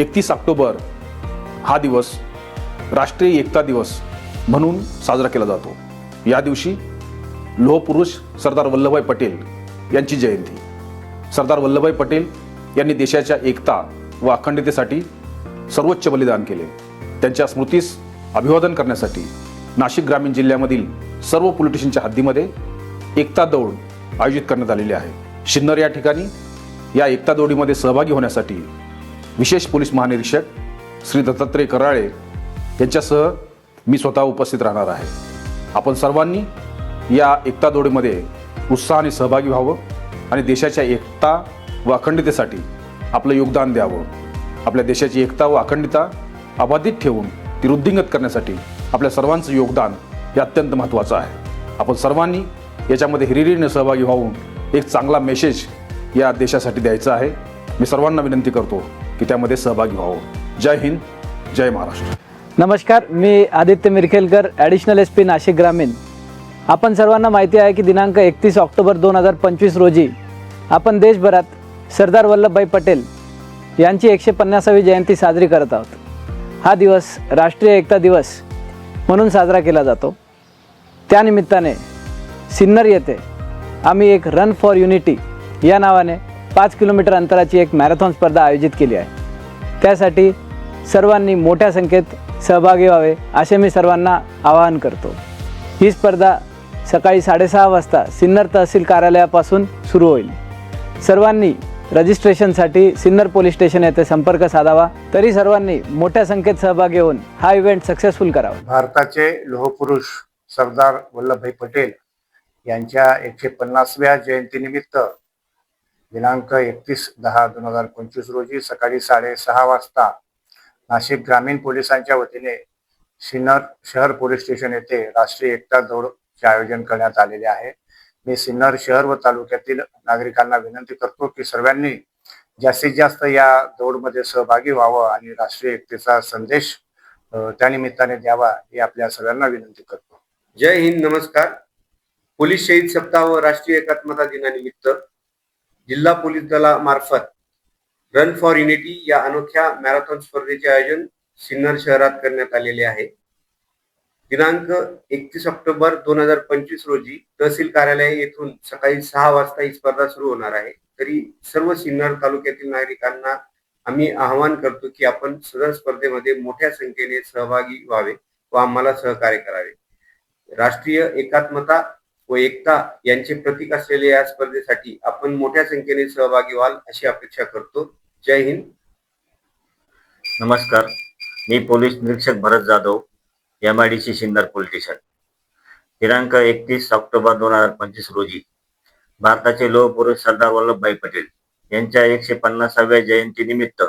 एकतीस ऑक्टोबर हा दिवस राष्ट्रीय एकता दिवस म्हणून साजरा केला जातो. या दिवशी लोहपुरुष सरदार वल्लभभाई पटेल यांची जयंती. सरदार वल्लभभाई पटेल यांनी देशाच्या एकता व अखंडतेसाठी सर्वोच्च बलिदान केले. त्यांच्या स्मृतीस अभिवादन करण्यासाठी नाशिक ग्रामीण जिल्ह्यामधील सर्व पोलिटिशियनच्या हद्दीमध्ये एकता दौड आयोजित करण्यात आलेली आहे. शिन्नर या ठिकाणी या एकता दौडीमध्ये सहभागी होण्यासाठी विशेष पोलीस महानिरीक्षक श्री दत्तात्रय कराळे यांच्यासह मी स्वतः उपस्थित राहणार आहे. आपण सर्वांनी या एकता दौडीमध्ये उत्साहाने सहभागी व्हावं आणि देशाच्या एकता व अखंडतेसाठी आपलं योगदान द्यावं. आपल्या देशाची एकता व अखंडता अबाधित ठेवून ती वृद्धिंगत करण्यासाठी आपल्या सर्वांचं योगदान हे अत्यंत महत्त्वाचं आहे. आपण सर्वांनी याच्यामध्ये हिरिरीने सहभागी व्हावून एक चांगला मेसेज या देशासाठी द्यायचा आहे. मी सर्वांना विनंती करतो की त्यामध्ये सहभागी व्हावं. जय हिंद जय महाराष्ट्र. नमस्कार मी Aditya Mirkhelkar additional S P Nashik ग्रामीण. आपण सर्वांना माहिती आहे की दिनांक एकतीस ऑक्टोबर दोन हजार पंचवीस रोजी आपण देशभरात सरदार वल्लभभाई पटेल यांची एकशे पन्नासावी जयंती साजरी करत आहोत. हा दिवस राष्ट्रीय एकता दिवस म्हणून साजरा केला जातो. त्यानिमित्ताने सिन्नर येथे आम्ही एक रन फॉर युनिटी या नावाने पाच किलोमीटर अंतराची एक मॅरेथॉन स्पर्धा आयोजित केली आहे. त्यासाठी सर्वांनी मोठ्या संख्येत सहभागी व्हावे असे मी सर्वांना आवाहन करतो. ही स्पर्धा सकाळी साडेसहा वाजता सिन्नर तहसील कार्यालयापासून सुरू होईल. सर्वांनी रजिस्ट्रेशनसाठी सिन्नर पोलीस स्टेशन येथे संपर्क साधावा तरी सर्वांनी मोठ्या संख्येत सहभागी होऊन हा इव्हेंट सक्सेसफुल करावा. भारताचे लोहपुरुष सरदार वल्लभभाई पटेल यांच्या एकशे पन्नासव्या जयंतीनिमित्त दिनांक एकतीस दहा दोन हजार पंचवीस रोजी सकाळी साडेसहा वाजता नाशिक ग्रामीण पोलिसांच्या वतीने सिन्नर शहर पोलीस स्टेशन येथे राष्ट्रीय एकता दौडचे आयोजन करण्यात आलेले आहे. मी सिन्नर शहर व तालुक्यातील नागरिकांना विनंती करतो की सर्वांनी जास्तीत जास्त या दौडमध्ये सहभागी व्हावं आणि राष्ट्रीय एकतेचा संदेश त्यानिमित्ताने द्यावा ही आपल्या सगळ्यांना विनंती करतो. जय हिंद नमस्कार. पोलीस शहीद सप्ताह व राष्ट्रीय एकात्मता दिनानिमित्त जिल्हा पोलीस दलामार्फत रन फॉर युनिटी या अनोख्या मॅरेथॉन स्पर्धेचे आयोजन सिन्नर शहरात करण्यात आलेले आहे. दिनांक एकतीस ऑक्टोबर दोन हजार पंचवीस रोजी तहसील कार्यालय येथून सकाळी सहा वाजता ही स्पर्धा सुरू होणार आहे. तरी सर्व सिन्नर तालुक्यातील नागरिकांना आम्ही आवाहन करतो की आपण सदर स्पर्धेमध्ये मोठ्या संख्येने सहभागी व्हावे व आम्हाला सहकार्य करावे. राष्ट्रीय एकात्मता व एकता यांचे प्रतीक असलेल्या या स्पर्धेसाठी आपण मोठ्या संख्येने सहभागी व्हाल अशी अपेक्षा करतो. जय हिंद. नमस्कार. मी पोलीस निरीक्षक Bharat Jadhav M I D C Sinnar police station. दिनांक एकतीस ऑक्टोबर दोन हजार पंचवीस रोजी भारताचे लोहपुरुष सरदार वल्लभभाई पटेल यांच्या एकशे पन्नासाव्या जयंतीनिमित्त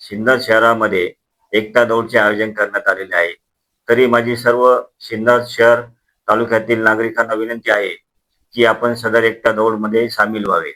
सिन्नर शहरामध्ये एकता दौडचे आयोजन करण्यात आलेले आहे. तरी माझी सर्व सिन्नर शहर तालुक्यातील नागरिकांना विनंती आहे की आपण सदर एकता दौडमध्ये सामील व्हावे.